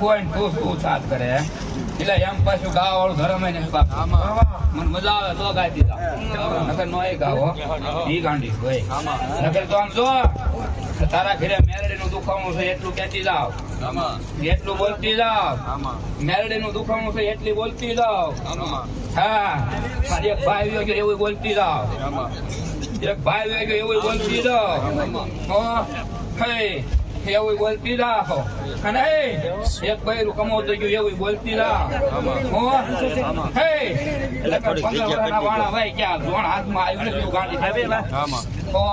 ને તું તું સાથ કરે એટલે એમ પાછું ગાવા વાળું હોય ને મને મજા આવે તો ગાય દીધા. નકર નો એ ગાવો. ઈ ગાંડી હોય. નકર તો આમ જો તારા ઘરે મેરડી નું દુખાવું છે, એટલું કેતી જાવ. એટલું બોલતી જાવ. મેરડી નું દુખાવું છે, એટલી બોલતી જાવ. હા એક ભાઈ ગયો, એવું બોલતી જાવ. એક ભાઈ ગયો, એવું બોલતી જાવ. હે એવું બોલતી જાવ અને હે એક બૈરું કમાવતો ગયું એવું બોલતી વર્ષના વાણા ભાઈ ક્યાં? જોણ હાથમાં આવ્યું ને તો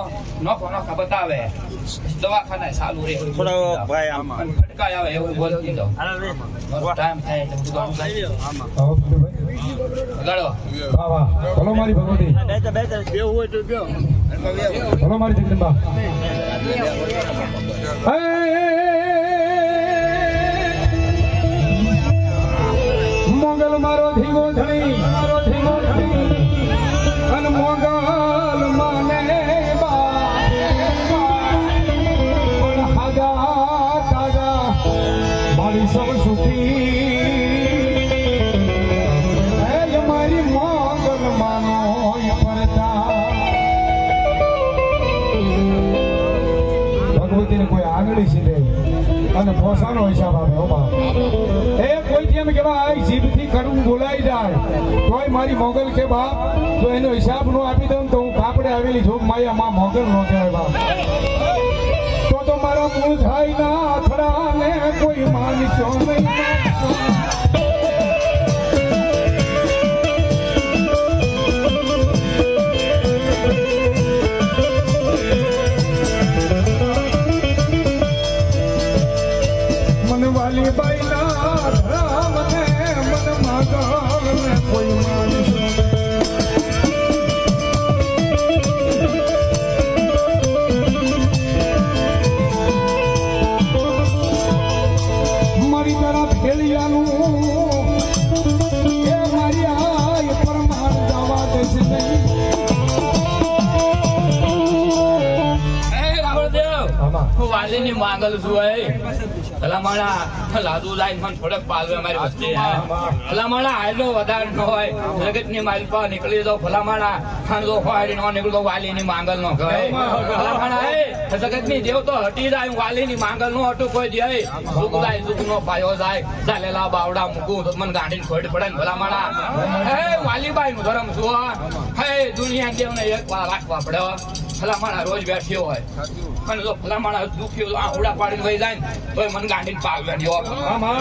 નોખો નોખા બતાવે. દવાખાને ચાલુ રહે થોડો ભાઈ આમાં. ફટકાય આવે એવું બોલતી જાવ ટાઈમ થાય એટલે બધું આમ. થાય. આવો ભીલુભાઈ. લડો. વાહ વાહ. બોલો મારી ભગવતી. બે હોય તો બેવો બોલો મારી જગદંબા મોગલ મારો ધીંગો ધણી મારો ધીંગો ધણી અને મોગલ ભગવતીને કોઈ આંગળી છે અને ફોસાનો હિસાબ હો બાપ. એ કોઈ જેમ કેવા જીભથી કડવું બોલાઈ જાય. તોય મારી મોગલ કે બાપ તો એનો હિસાબ નો આપી દઉં તો હું કાપડે આવેલી જોગ માયા માં મોગલ નો કહેવાય બાપ. તો તો મારા મૂળ થાય ના અથડા ને કોઈ માનશો નહીં. આમાં ની માંગલ છું ભલામણા લાદુ લાઈન પણ થોડોક પાલવે મારી વચ્ચે ભલામણા આયલો વધારે ન હોય જગતની મારી પાસે નીકળી જાવ ભલામણા ખાંડો ખોવાડી નો નીકળતો વાલીની માંગલ નો કહે ભલામણા એ જગતની દેવ તો હટી જાય વાલી ની માંગલ નો હટું કોઈ દે સુખ જાય સુખ નો પાયો જાય. ચાલેલા બાવડા મૂકું તો મને ને ખોટ પડે ને ભલામણા હે વાલીબાઈ નું ધરમ છું હો. દુનિયા દેવને એક વાર રાખવા પડે. ભલામણા રોજ બેઠ્યો હોય. અને જો ભલામણા દુખ્યો તો આ ઉડા પાડીને વહી જાય ને તોય મને ગાંડીને પાલ બેઠ્યો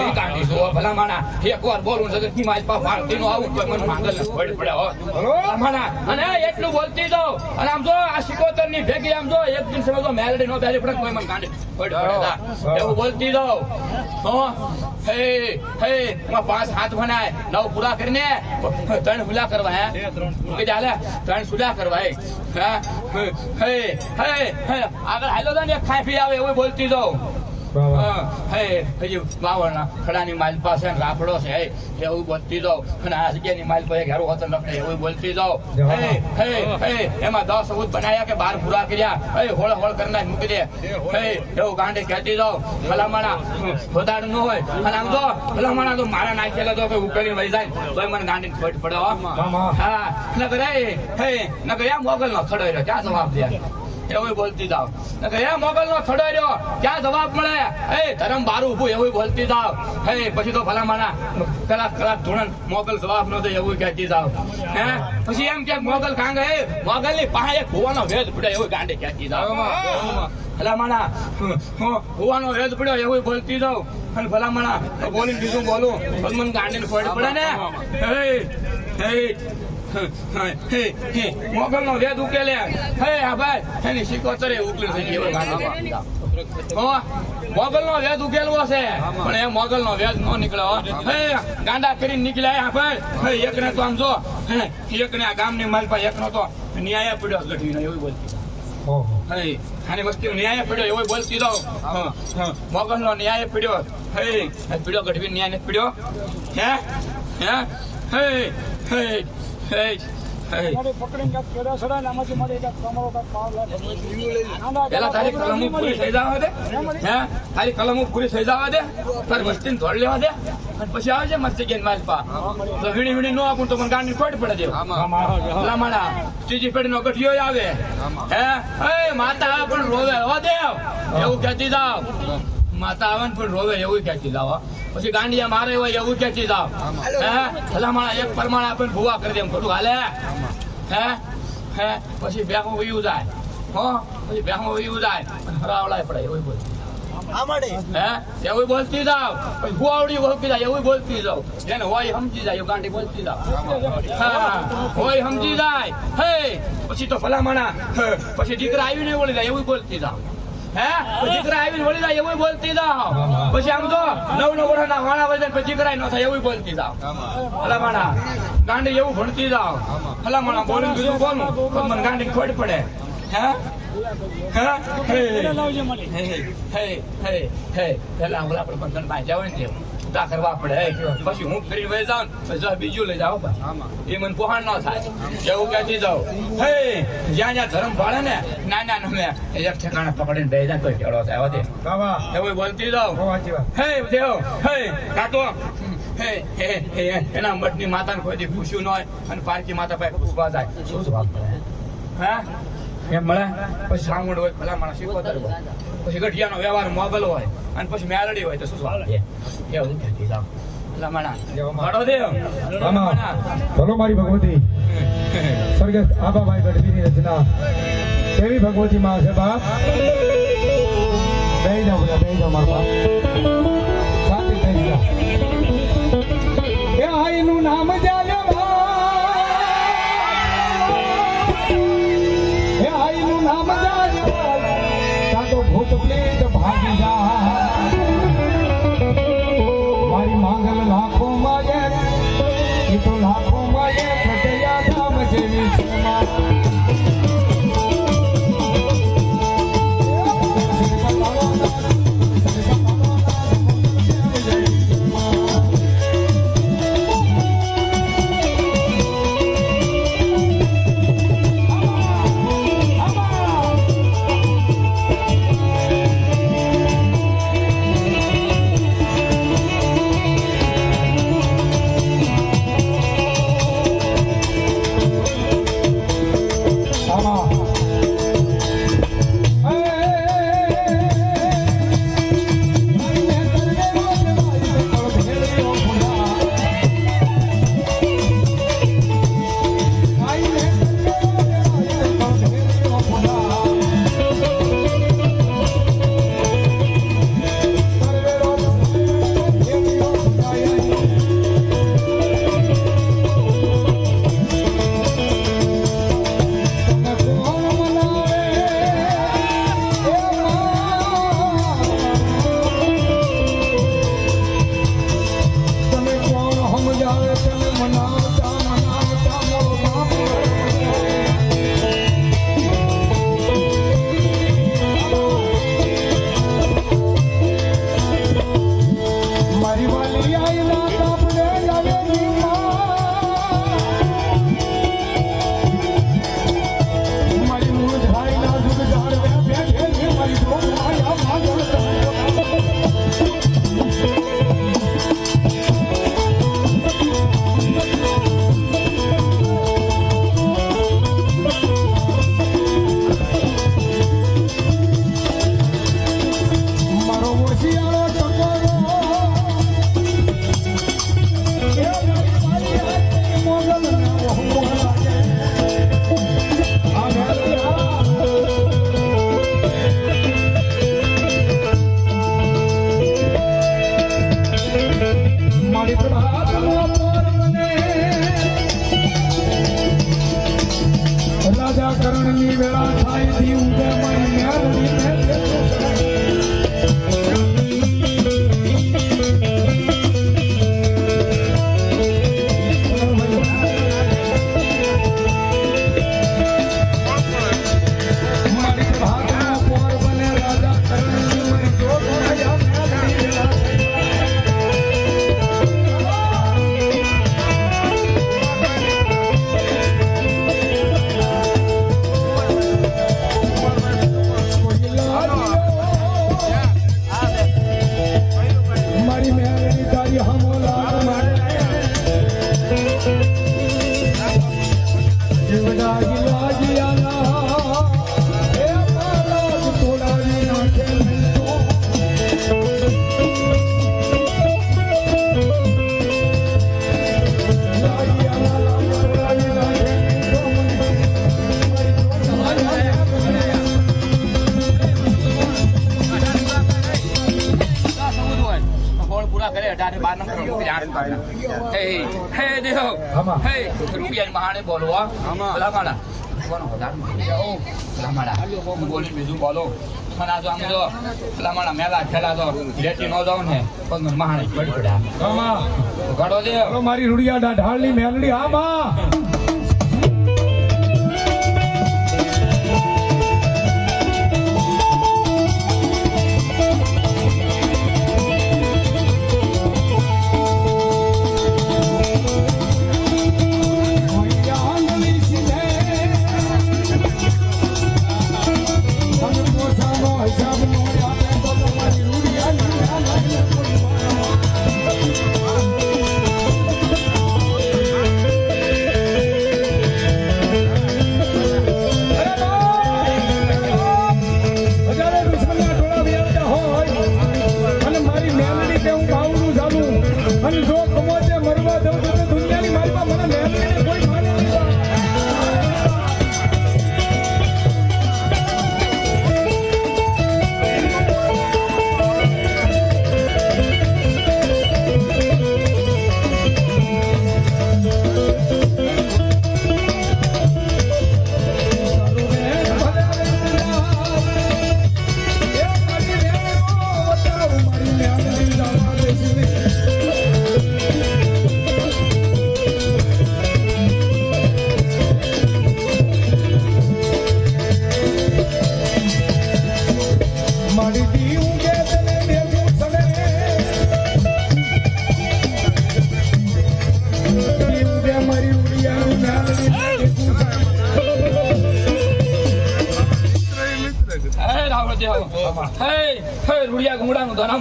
એ ગાંડી જો ભલામણા. એક વાર બોલું જગત કી મારી પા વાળતી નો આવું તોય મને માંગલ ખોટ પડે હો. ભલામણા. અને એટલું બોલતી દો અને આમ જો આ સિકોતરની ભેગી આમ જો એક દિન સમજો મેલડી નો બેરી પડે કોઈ મને ગાંડી ખોટ પડે એવું બોલતી દો હો. હે હે માં પાંચ હાથ બનાય નવ પૂરા કરીને ત્રણ હુલા કરવા હે. ત્રણ ચાલે ત્રણ સુલા કરવા હા? હે હે હે. આગળ હાલો તો ને ખાંફી આવે એવું બોલતી જાઉં. વાહ વાહ. હા, હે હજી બાવળના ખડાની માલ પાસે રાફડો છે એવું બોલતી જાઉં. અને આ માલ પાસે ઘેરું હોતન રખડે એવું બોલતી જાઉં. હે હે હે એમાં દસ સબૂત બનાયા કે બાર પૂરા કર્યા. હે હોળ હોળ કરીને મૂકી દે. એવું ગાંડે કહેતી જાઉં. ભલામણા વધાર ન હોય. અને આમ જો ભલામણા તો મારા નાખેલા તો કે ઉકેલી વહી જાય. તો મને ગાંડી ખોટ પડે હા. નગર નકર મોગલ નો ખડો રહ્યો. ક્યાં જવાબ દે? એવું બોલતી જાવ હે મોગલ નો છોડો રહ્યો ક્યાં જવાબ મળે? હે ધરમ બારું ઉભું એવું બોલતી જાવ હે પછી તો ભલામાના કલાક કલાક ધોરણ મોગલ જવાબ નો એવું કહેતી જાવ હે? પછી એમ કે મોગલ કાંગ હે? મોગલ ની પાસે એક ભુવાનો વેદ પડે એવું ગાંડે કહેતી જાવ ભલામાના ભુવાનો વેદ પડ્યો એવું બોલતી જાવ અને ભલામાના બોલીને બીજું બોલું. મને ગાંડીને ખોડ પડે ને. હે હે મોગલ નો વેદ ઉકેલે હે આ ભાઈ એની સિકોતરે ઉકેલ થઈ ગયો મોગલ નો વેદ ઉકેલવો છે પણ એ મોગલ નો વેદ નો નીકળ્યો હે ગાંડા કરીને નીકળ્યા ભાઈ એક ને તો આમ જો એક ને આ ગામની માલ પાસે એક નો તો ન્યાય પડ્યો ગઢવી એવું બોલતી આની વસ્તુ ન્યાય પડ્યો એવું બોલતી રહો મોગલ નો ન્યાય પડ્યો હે પડ્યો ગઢવી ન્યાય પડ્યો હે? હે? હે? ને. ના, ના, પેલા તારી કલમ પૂરી થઈ જવા દે. હે તારી કલમો પૂરી થઈ જવા દે. તારી વસ્તીને ધોળ લેવા દે. અને પછી આવજે મસ્ત ગેન મારી પા. તો વીણી વીણી નો આપું તો મને ગાંડી ખોટ પડે લામાડા ત્રીજી પેઢીનો ગઠિયો આવે. હે એ માતા પણ રોવે. હો દેવ. એવું કહેતી જાવ માતા આવે ને પણ રોવે એવું જાવ હો. પછી ગાંડિયા મારે હોય એવું કહેતી જાવ? હે? ભલામાણા એક પરમાણ આપે ને ભૂવા કરી એમ ખોટું હાલે? હે? હે? પછી બેહો વયું જાય. હો? પછી બેહો વયું જાય. હરાવડાય પડે એવું બોલ હે? એવું બોલતી જાવ પછી ભૂવાવડી બોલતી જાય એવું બોલતી જાવ જેને હોય સમજી જાય એવું ગાંડી બોલતી જાવ હા હોય સમજી જાય. હે? પછી તો ભલામણા પછી દીકરા આવીને બોલી જાય એવું બોલતી જાવ હે? દીકરા આવીને વળી જાય, એવું બોલતી જાવ પછી જાવ ગાંડી એવું ભણતી જાવ ભલામણા બોલીને બીજું ગાંડી ખોટ પડે. હે? હે? હે હે. બંધનમાં જાવ ને ઉતા કરવા પડે. પછી હું ફરી વહી જાઉં પછી બીજું લઈ જાવ એ મને પોહાણ ન થાય. એવું કહેતી જાઉં. હે જ્યાં જ્યાં ધર્મ ભાળે ને નાના નમે એક ઠેકાણે પકડીને બે જાય કોઈ ટેળો થાય દે એવું બોલતી જાઉં. હે દેવ હે કાતો એના મઠની માતાને કોઈ પૂછ્યું ન હોય અને પારકી માતા પાસે પૂછવા જાય. શું જવાબ હે? એમ મળે? પછી સાંગવડ હોય ભલા માણસ શીખવતર હોય પછી ગઠિયાનો વ્યવહાર મોગલ હોય અને પછી મેલડી હોય તો શું જવાબ એવું ભલા મારી ભગવતી. સ્વર્ગસ્થ આબાભાઈ ગઢવીની રચના. કેવી ભગવતી માં છે બાપ? બે જાઓ બધા બે જાઓ મારા બાપ. શાંતિ થઈ જાઓ એ આઈનું નામ જાજો હે હે દેહો આમાં. હે રૂપિયા મહાણે બોલો હો. ભલા માણા કોનો મારી જાઓ. બીજું બોલો. આ જો આમ જો મેલા ઠેલા લેટી ન જાઉં ને પગ મહાણે પડી પડ્યા ઘડો દે મારી રૂડિયા ઢાળની મેલડી હા અને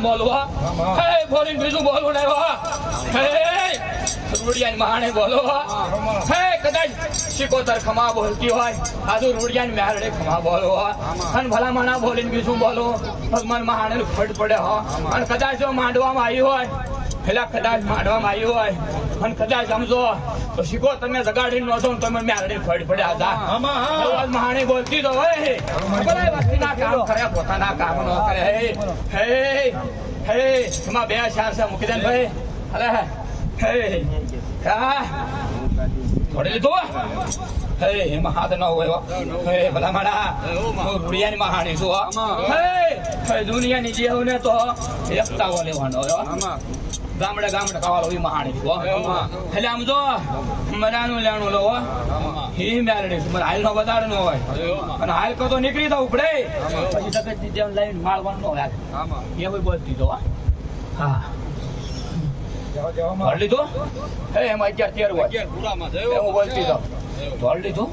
ગુમડાનું બોલો હે બોલીને બીજું બોલું નહીં, હો. રૂડિયાની મહાણે બોલો હે, કદાચ શિકોતર ખમા બોલતી હોય આજુ રૂડિયાની મેરડે ખમા બોલો હો. અને ભલા માણા બોલીને બીજું બોલો ભગવાન મહાણે ફટ પડે, હો અને કદાચ માંડવામાં આવી હોય પેલા કદાચ માંડવામાં આવી હોય, અને કદાચ સમજો તો શીખો તમે જગાડીને નોંધો તમે મેરડે ફટ પડ્યા હતા. હા. મહાણી બોલતી તો હોય. બધા વસ્તીના કામ કરે પોતાના કામ ન કરે હે હે હે એમાં બે ચાર છે મૂકી દે ભાઈ. અરે હે હા. થોડી લીધું હે. એમાં હાથ ન હોય હો. હે ભલા માણા. હું મહાણી છું હો. હે. હે દુનિયાની જેવ ને તો એકતાવો લેવાનો હોય હો. ગામડે ગામડે ખાવા ઈ મહાણી એટલે આમ જો મજાનું લેણું લો હી. મેલડી છે. હાલ નો વધારે નો હોય. અને હાલ કો તો નીકળી તો ઉપડે. પછી ની જેમ લઈને માળવાનું નો લાગે એ તો હા. ધોળ લીધું? હે એમાં અગિયાર તેર હોય. ધોળ લીધું?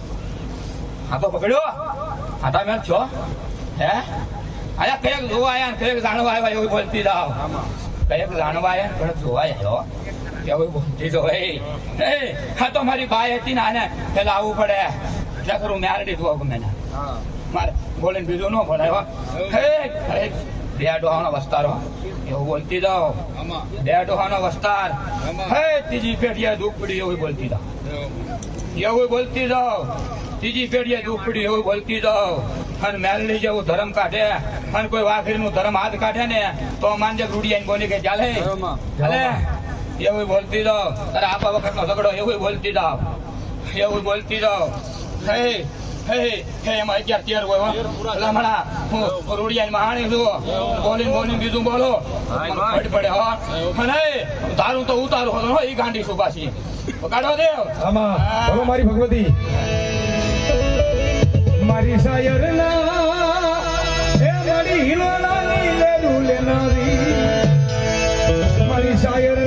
હા તો પકડ્યો. હા તમે છો. હે? આયા કયેક જોવા આયા ને કયેક જાણવા આવ્યા એવું બોલતી જાઓ કયેક લાણવાય આયા? જોવાય કયેક જોવા આવ્યો એવું બોલતી હે હે હા તો મારી બાઈ હતી ને આને પેલા આવવું પડે. એટલે ખરું મેં આરડી તું ગમે ને મારે બોલીને બીજું ન ભણાય હો. હે હે બે ડોહાનો વસ્તારો એવું બોલતી જાઓ. બે ડોહાનો વસ્તાર. હે ત્રીજી પેઢીએ દુપડી એવું બોલતી જાઓ. એવું બોલતી જાઓ. ત્રીજી પેઢીએ ઉપડી એવું બોલતી જાઓ. અને મેલડી જેવું ધર્મ કાઢે. અને કોઈ વાઘરીનું ધર્મ હાથ કાઢે ને તો માનજે રૂડિયા બોલી કે ચાલે. ચાલે. એવું બોલતી જાઓ. અરે આપા વખતનો ઝઘડો એવું બોલતી જાઓ. એવું બોલતી જાઓ. હે હે હે એમાં અગિયાર તેર હોય હો. ભલામણા હું છું. બોલીને બોલીને બીજું બોલો. પડે હો. અને તારું તો ઉતારું હતો ગાંડી છું પાછી. કાઢો દેવ મારી ભગવતી. મારી શાયર ના. એ મારી હિલોલાની લેલું લેનારી. મારી શાયર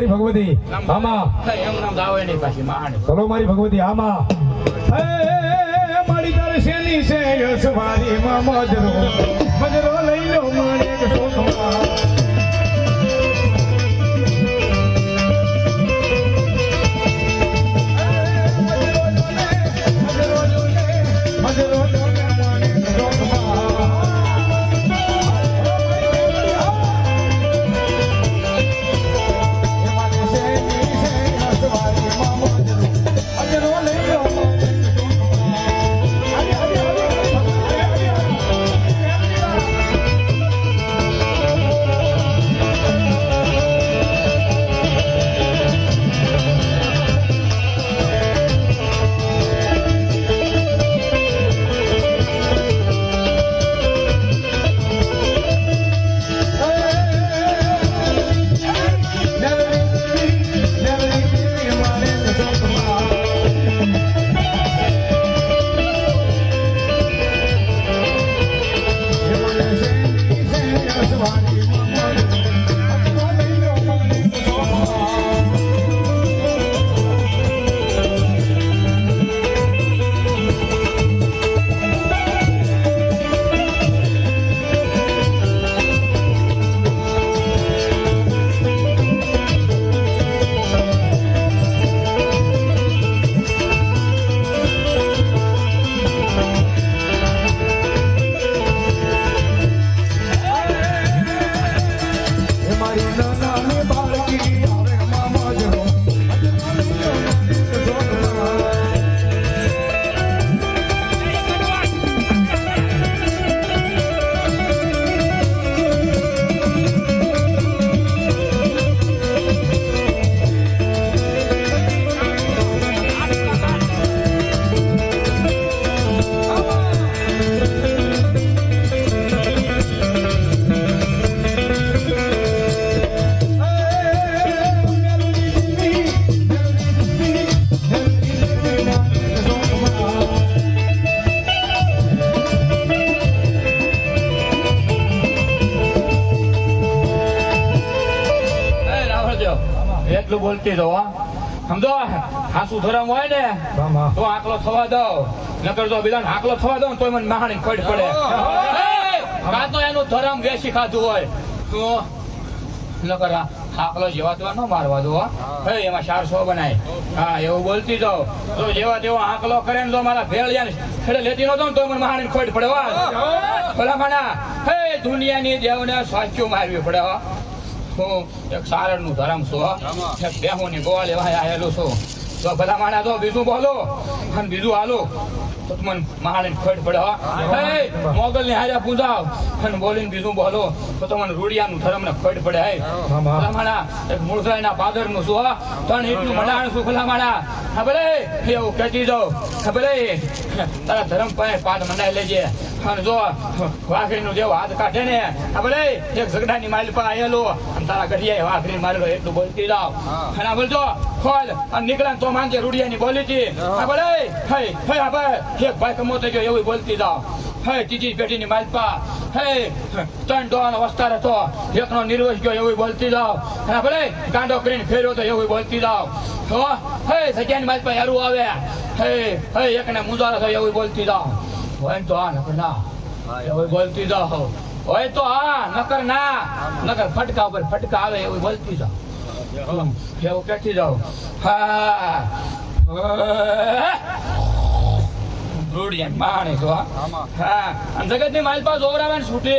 મારી ભગવતી, આમાં. ચલો મારી ભગવતી, આમાં. મારી તારે શેની છે યશવારી માં મજરો મજરો લઈ લો માણેક ધરમ હોય ને તો આકલો થવા દો. નકર તો બીજાને આકલો થવા દો તોય મને મહાણી ખોટ પડે. કા તો એનું ધરમ વેસી ખાધું હોય. તો નકર આકલો જેવા તેવા ન મારવા દો હે. એમાં ચારસો બનાય. હા એવું બોલતી જાઓ. તો જેવા તેવા આકલો કરે ને તો મારા ભેળિયા ખેડે લેતી નતો ને તો મને મહાણી ખોટ પડે ભલા માણા હે. દુનિયાની દેવને સાચું મારવી પડે હો. હું એક સારણનું ધરમ છું. એક બેહોની ગોળ એવા આવેલું છું. તો બધા તો બીજું બોલો. અને બીજું હાલો. તો મને મહારાણી ખોટ પડે હે. મોગલ ને હાર્યા પૂજાવ અને બોલીને બીજું બોલો તો તમને રૂડિયાનું ધરમ ને ખડ પડે હે. મામા. એક મૂળસાઈ એક પાદરનું હો? તણ એટલું મડાણ છું ભલા માણા હા ભલે એવું જાઉં હા ભલે. તારા ધરમ પાસે પાદ મંડાઈ લેજે. અને જો વાઘરીનું જેવો હાથ કાઢે ને ભલે એક માલ પર આયેલો અને તારા ઘડિયા વાઘરી મારેલો એટલું બોલતી જાવ અને બોલજો ખોલ અને નીકળે ને તો માંગે રૂડિયાની બોલી હતી હા ભલે. હે હે ભાઈ એક ભાઈ કમોતો ગયો એવું બોલતી જાઓ. હે ત્રીજી પેઢીની માલપા. હે, ત્રણ ડોવાનો વસ્તાર હતો. એકનો નિર્વસ ગયો એવું બોલતી જાઓ. અને ભલે ગાંડો કરીને ફેર્યો તો એવું બોલતી જાઓ. તો હે સગ્યાની માલપા યારું આવે. હે હે, એકને મુંજારો થયો એવું બોલતી જાઓ. હોય તો આ નકર ના. એવું બોલતી જાઓ. હોય તો હા નકર ના. નકર ફટકા ઉપર ફટકા આવે એવું બોલતી જાઓ. એવું કહેતી જાવ હા. રૂડિયા માણે છો હા. અને જગતની માલ પાસે ઓવરાવે છૂટે.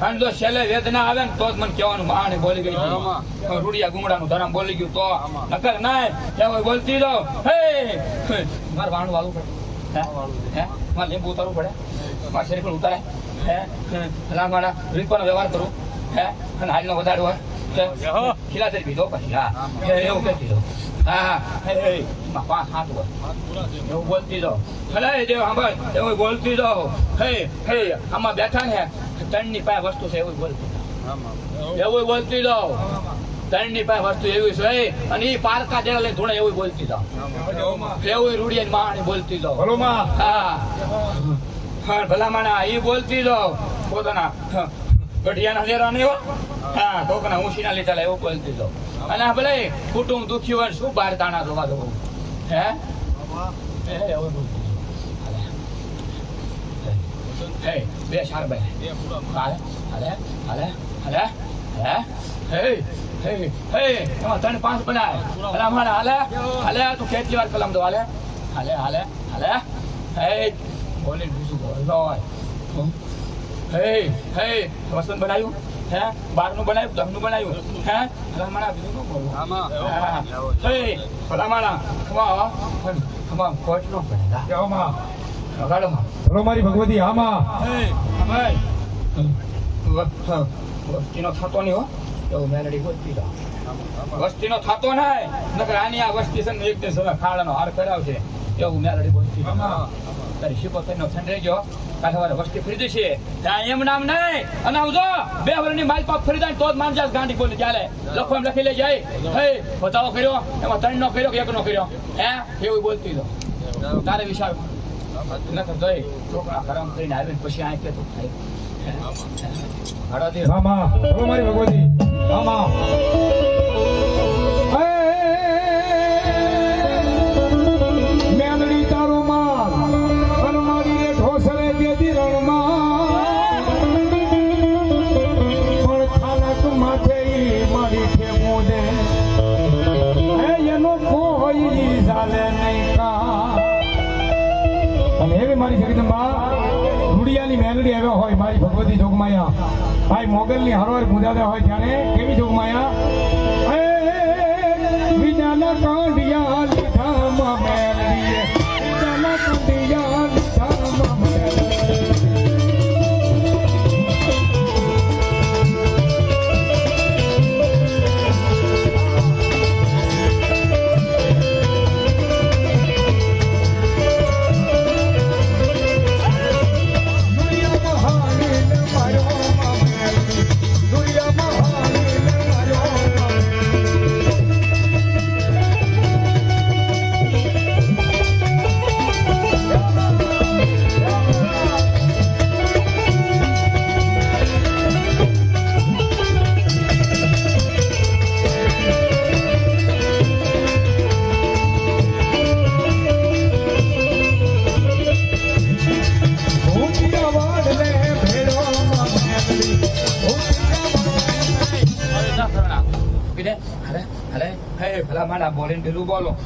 અને જો છેલ્લે વેદના આવે ને તો જ મને કહેવાનું માણે બોલી ગઈ રૂડિયા ગુમડા નું ધરામ બોલી ગયું તો. નકર ના એવું બોલતી દો હે! મારે વાણું વાળું પડે. હે? મારે લીંબુ ઉતારવું પડે. મારે શરીર પણ ઉતારે હે? ના મારા રીતનો વ્યવહાર કરું. હે? અને હાલનો વધારો હોય. ખીલા તરી પીધો પછી હા. એવું કહેતી રહો હા હા. પાંચ હાથ હોય એવું બોલતી જાઓ ભલે દેવ સાંભળ. એવું બોલતી જાઓ હે હે. આમાં બેઠા ને ત્રણની પાસે વસ્તુ છે એવું બોલતી જાઓ. એવું બોલતી જાઓ ત્રણની પાસે વસ્તુ એવી છે અને એ પારકા જેવા લઈને એવું બોલતી જાઓ એવું રૂડિયા માણી બોલતી જાઓ હા હા. ભલા માણા ઈ બોલતી જાઓ પોતાના ગઢિયાના લેરા નહીં હો. હા કોકના ઊંચીના લીધા એવું બોલતી જો અને આ ભલે કુટુંબ દુખી હોય શું બાર તાણા જોવા જવું હે? હે, બે ચાર બે હાલે હાલે હાલે હાલે ત્રણ પાંચ બનાય હાલે અમારે હાલે હાલે, તું કેટલી વાર કલમ દો, હાલે? હાલે હાલે હાલે. હે બોલી બીજું બોલો હે હે, વસંત બનાવ્યું હે? બારનું બનાવ્યું? દસનું બનાવ્યું? હે? ભલામણા બીજું શું ભલામણા. મારી. ભગવતી આમાં. વસ્તીનો થતો નહીં હો. એવું મેલડી વસ્તીનો થતો નહીં. નકર આની આ વસ્તી છે ને એક દિવસ ખાડાનો હાર કરાવશે. એવું મેલડી બોલતી જાઓ. તારી શીખો થઈને ઠંડ રહેજો સવારે વસ્તી ખરીદી છે ત્યાં એમ નામ નહીં. અને આવજો. બે વર્ષની માલ પાપ ખરીદા ને તો જ માનજાસ બોલી ચાલે. લખો લખી લે જાય હે, બતાવો કર્યો. એમાં ત્રણ નો કર્યો કે એક નો કર્યો? એવું બોલતી જો તારે વિશાળ નકર જોઈ, છોકરા હરામ થઈને આવીને પછી આ કે તું ખાઈ હડા દે આમાં ચલો મારી ભગવતી. આમાં મારી જોગમાયા ભાઈ મોગલની હરવાર ગુંજાતા હોય ત્યારે કેવી જોગમાયા બીજાના કાંડિયા મારા બોલીને પેલું બોલો.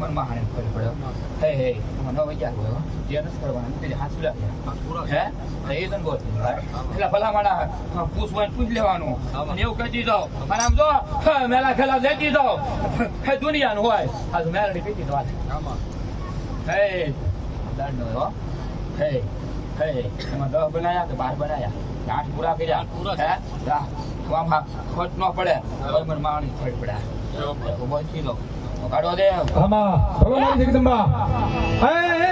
મનમાં હાણે ફરી પડ્યો હે હે મને વિચાર નથી કરવાનું તે હાથ સુલા હે? એ તને બોલ. એટલે ભલા માણા પૂછવાનું પૂછ લેવાનું. અને એવું કહી દીધો અને આમ જો મેલા ખેલા લેતી જાઓ. હે દુનિયાનું હોય. આ તો મેલડી તો વાત હે દંડ હો. હે હે એમાં દસ બનાયા કે બાર બનાયા? આઠ પૂરા કર્યા? હે? ખોટ ન પડે. મને માણી ખોટ પડે. બોલ લો કાઢો દે આમાં ભગવાન જગદંબા